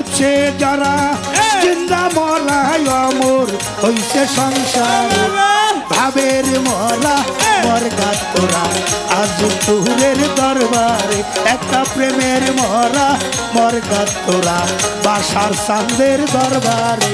মরছে যারা জিন্দা অমর হইছে সংসার। ভাবের মরা মরগা তোরা। আজ দরবারে একটা প্রেমের মরা মরগা তোরা। বাসার সান্দের দরবারে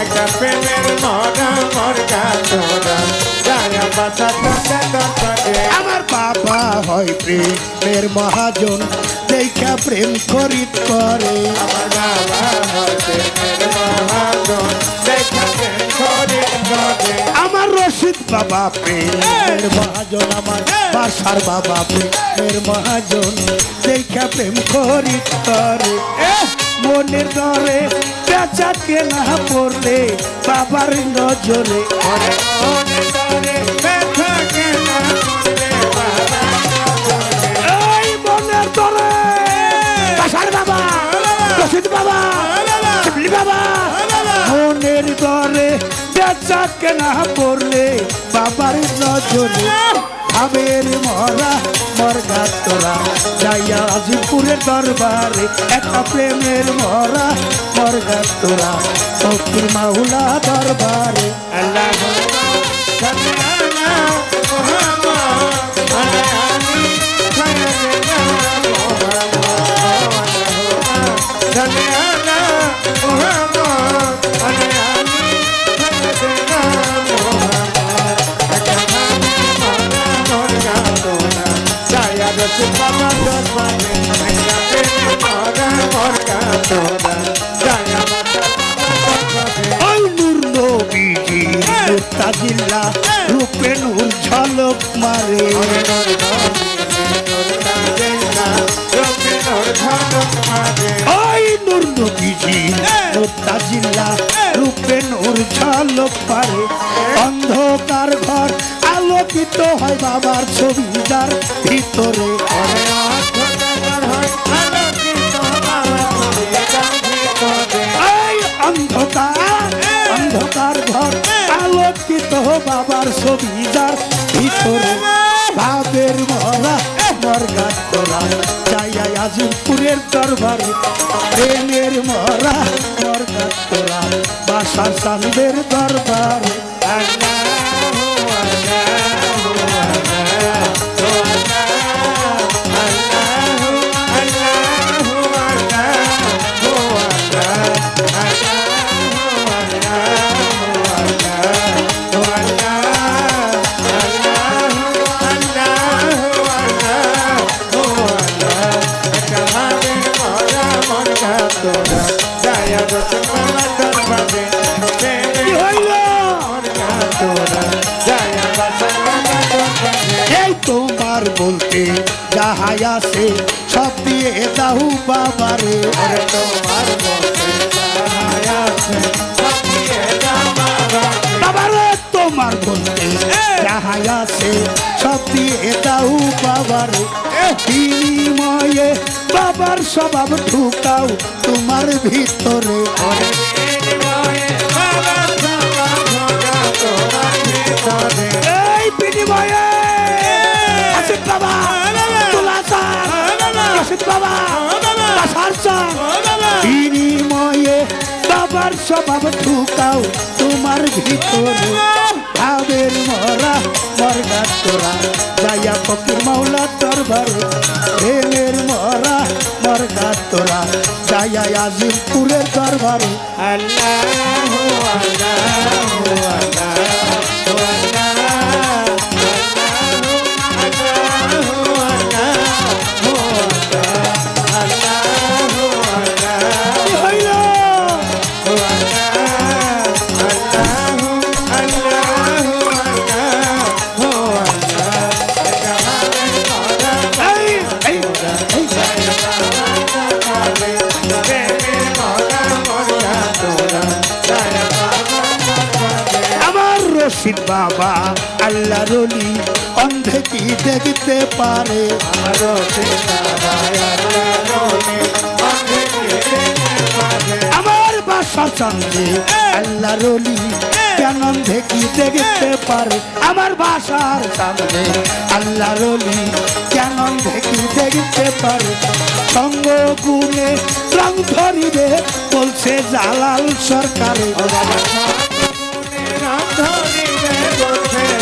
একটা প্রেমের মরা তোরা আমার বাবা হয় প্রেমের মহাজন, দেখা প্রেম করে করে। করে আমার রশিদ বাবা প্রেমের মহাজন, আমার বাসার বাবা প্রেমের মহাজন, দেখা প্রেম করিত করে। মনের দরে বেচা কেনা পড়লে বাবার নজরে বাবা বাবা বাবা মনের দরে বেচা কেনা পড়লে বাবার নজরে। ভাবের মরা মরগা তোরা। যাইয়া আজিপুরের দরবারে একটা প্রেমের মরা মরগা তোরা। ফকির মাহুলা দরবারে। আল্লাহ। নূর তাজিল্লা রূপে নূর ঝলক মারে। ওই নূর নবীজি নূর তাজিল্লা রূপে নূর ঝলক পারে অন্ধকার ঘর আলোকিত হয় বাবার ছবি যার ভিতরে। অন্ধকার ঘর। আলোকিত বাবার ছবি যার ভিতরে ভাবের মরা গান তোরা যাইয়া আজিমপুরের দরবারে প্রেমের মরা মরগা তোরা বাসার চান্দের দরবারে। এই তোমার বলতে যাহাই আছে সব দিয়ে দাহু বাবারে। বাবারে। তোমার বলতে যাহাই আছে সব দিয়ে দাহু বাবারে। বিনিময়ে বাবার স্বভাব ঢুকাও তোমার ভিতরে। রশিদ বাবা বিনিময়ে বাবার স্বভাব ঢুকাও তোমার ভিতরে। ভাবের মরা মরগা তোরা যাইয়া ফকির মাওলা দরবারে। প্রেমের মরা মরগা তোরা যাইয়া আজিমপুরের দরবারে। কি রশিদ বাবা আল্লাহ রলি অন্ধে কি দেখতে পারে। আমার বাসা চন্দ্রে আল্লাহ রলি কেন অন্ধে কি দেখতে পারে? আমার বাসার সামনে আল্লাহ রলি কেন অন্ধে কি দেখতে পারে? সঙ্গ গুণে রং ধরিবে বলছে জালাল সরকারে।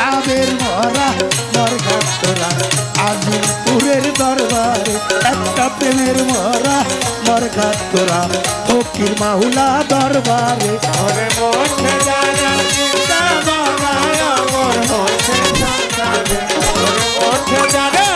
ভাবের মরা মরঘাতরা আজিমপুরের দরবারে একটা প্রেমের মরা মরঘাতরা ফকির মাহুলা দরবারে। ওরে মোছে যারা চিন্তা মারায় আমর হচ্ছে যারা।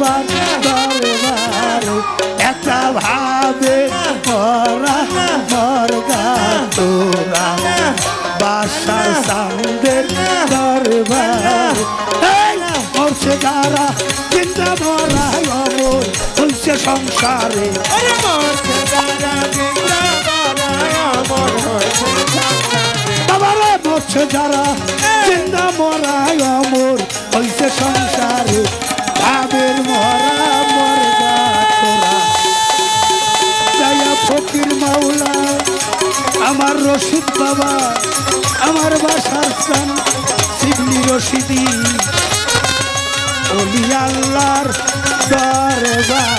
বাবার দরবারে একটা ভাবে মরা মরগা তোরা। বাসার সামদের দরবার। মরছে যারা চিন্তা মরা অমর হচ্ছে সংসারে। বাবারে মরছে যারা চিন্তা মরা অমর হইছে সংসারে। ফকির মাওলা আমার রশিদ বাবা আমার বাসার স্থান শিবলি রশিদি। অলি আল্লাহর দরবারে।